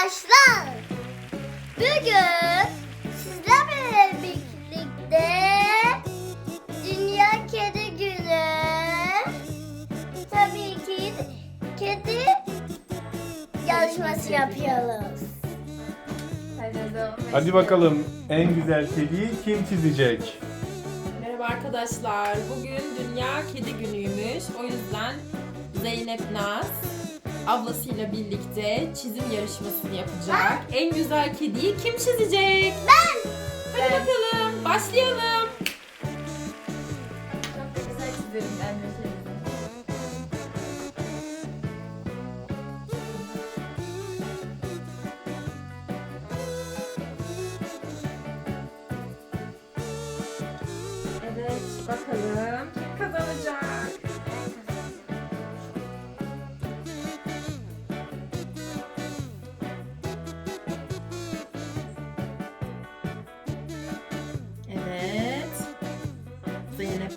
Arkadaşlar bugün sizlerle birlikte Dünya Kedi Günü tabii ki kedi yarışması yapıyoruz. Hadi bakalım en güzel kediyi kim çizecek? Merhaba arkadaşlar. Bugün Dünya Kedi Günü'ymüş. O yüzden Zeynep Naz ablasıyla birlikte çizim yarışmasını yapacak. En güzel kediyi kim çizecek? Ben Hadi bakalım. Başlayalım. Çok da güzel çizerim ben de şey. Evet, bakalım kim kazanacak?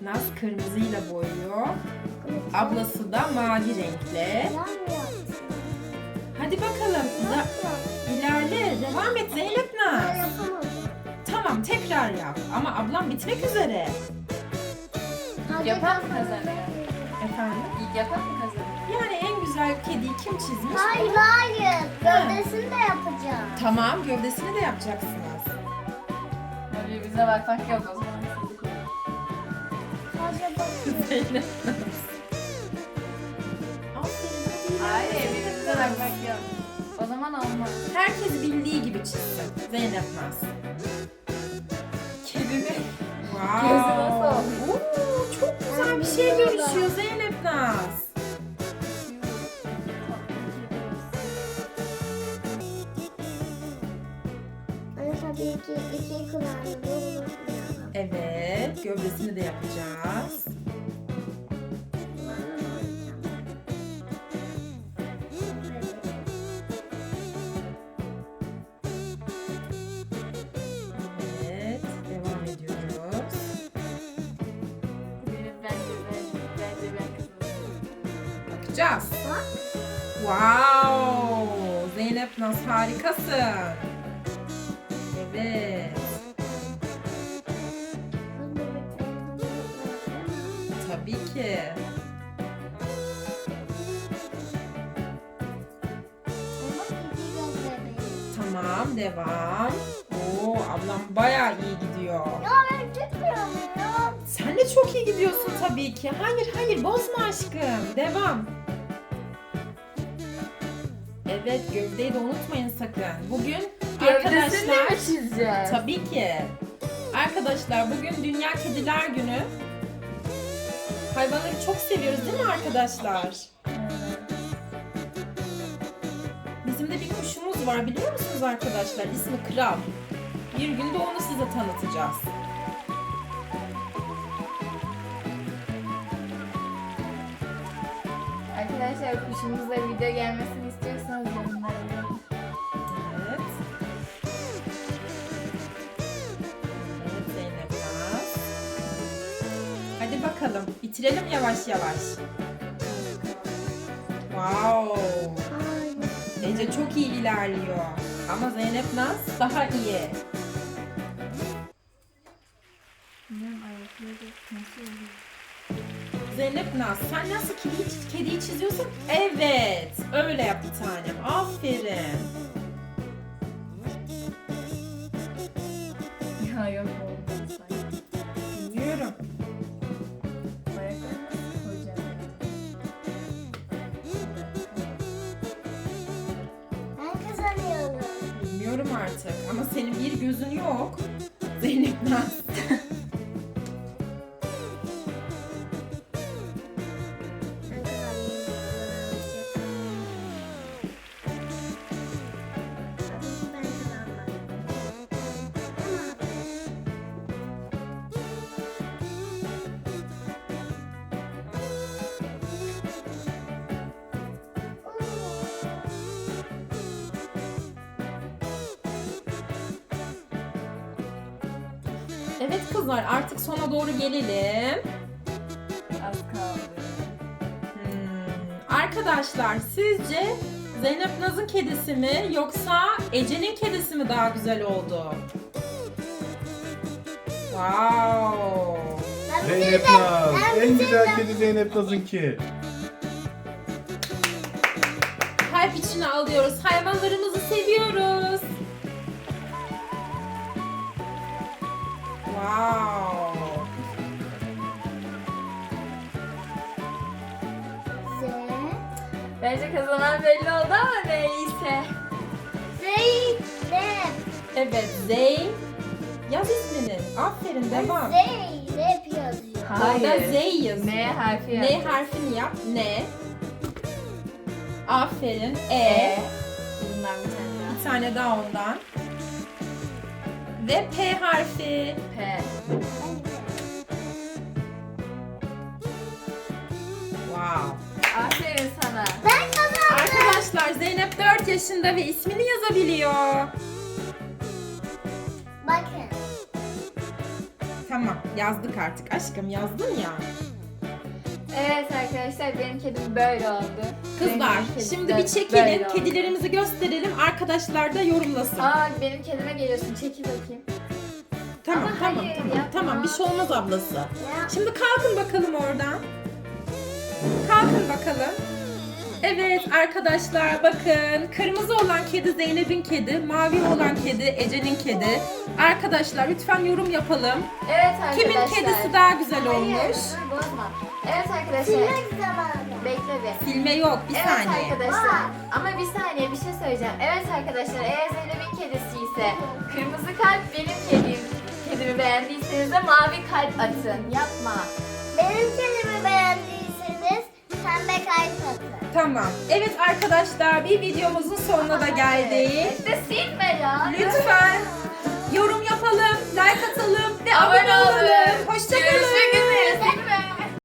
Naz kırmızıyla boyuyor. Ablası da mavi renkle. Hadi bakalım. Da- ilerle. Devam et Zeynep Naz. Tamam tekrar yap. Ama ablam bitmek üzere. Yapan mı kazanıyor? Efendim? İlk yapan mı kazanıyor? Yani en güzel kediyi kim çizmiş? Hayır hayır. Gövdesini de yapacağım. Tamam gövdesini de yapacaksınız. Tabii bize bakmak yok o zaman. Zeynep Hayır bakmak yok. O zaman olmaz. Herkes bildiği gibi çizsin. Zeynep Naz. Kedini. Wow. Gözü nasıl oldu? Oo, çok güzel bir şey dönüşüyor Zeynep Naz. Ama tabii ki iki kulağını unutmayalım. Evet, gövdesini de yapacağız. Bakacağız. Wow! Zeynep Naz harikasın. Evet, tabii ki. Tamam, devam. Oo, ablam bayağı iyi gidiyor. Ya ben tutmuyorum ya. Sen de çok iyi gidiyorsun tabii ki. Hayır, hayır, bozma aşkım. Devam. Evet, gövdeyi de unutmayın sakın. Bugün Gövdesini arkadaşlar... mi çizeceğiz? Tabii ki. Arkadaşlar bugün Dünya Kediler Günü. Hayvanları çok seviyoruz değil mi arkadaşlar? Bizim de bir kuşumuz var biliyor musunuz arkadaşlar? İsmi Kral. Bir gün de onu size tanıtacağız. Arkadaşlar kuşumuzla video gelmesini bitirelim yavaş yavaş. Wow. Ece çok iyi ilerliyor. Ama Zeynep Naz daha iyi. Zeynep Naz sen nasıl kediyi, kediyi çiziyorsun? Evet. Öyle yap bir tanem. Aferin. Bilmiyorum artık. Ama senin bir gözün yok. Zeynep Naz. Evet kızlar artık sona doğru gelelim. Az kaldı. Hmm, Arkadaşlar sizce Zeynep Naz'ın kedisi mi yoksa Ece'nin kedisi mi daha güzel oldu? Wow. Zeynep bitirdim. Naz. En güzel bitirdim. kedi Zeynep Naz'ınki. Kalp içine alıyoruz. Hayvanlarımızı seviyoruz. Wow. Z. Bence kazanan belli oldu ama neyse. Zeynep. Evet Zey. Yaz ismini. Aferin devam. Zeynep yazıyor. Orada Zey yazıyor. N harfi N yazıyor. harfini yap. N. Aferin. E. E. Bundan bir tane daha. Bir tane daha ondan. Ve P harfi. P. Wow. Aferin sana. Ben kazandım. Arkadaşlar Zeynep 4 yaşında ve ismini yazabiliyor. Bakın. Tamam yazdık artık aşkım yazdın ya. Evet arkadaşlar benim kedim böyle oldu. Kızlar Benim kedim şimdi bir çekelim böyle oldu. kedilerimizi gösterelim arkadaşlar da yorumlasın. Aa benim kedime geliyorsun çekil bakayım. tamam ama tamam hayır, tamam yapma. tamam bir şey olmaz ablası. Şimdi kalkın bakalım oradan. Kalkın bakalım. Evet arkadaşlar bakın kırmızı olan kedi Zeynep'in kedi, mavi olan kedi Ece'nin kedi. Arkadaşlar lütfen yorum yapalım. Evet arkadaşlar. Kimin kedisi daha güzel Hayır, olmuş? dur, bozma. Evet arkadaşlar. Silmek zamanı. Bekle bir. Silme yok bir evet saniye. arkadaşlar. Ama bir saniye bir şey söyleyeceğim. Evet arkadaşlar eğer Zeynep'in kedisi ise kırmızı kalp benim kedim. Kedimi beğendiyseniz de mavi kalp atın. Yapma. Benim kedimi atın. Tamam. Evet arkadaşlar bir videomuzun sonuna da geldik. De silme ya. Lütfen yorum yapalım, like atalım ve abone olalım. Hoşçakalın.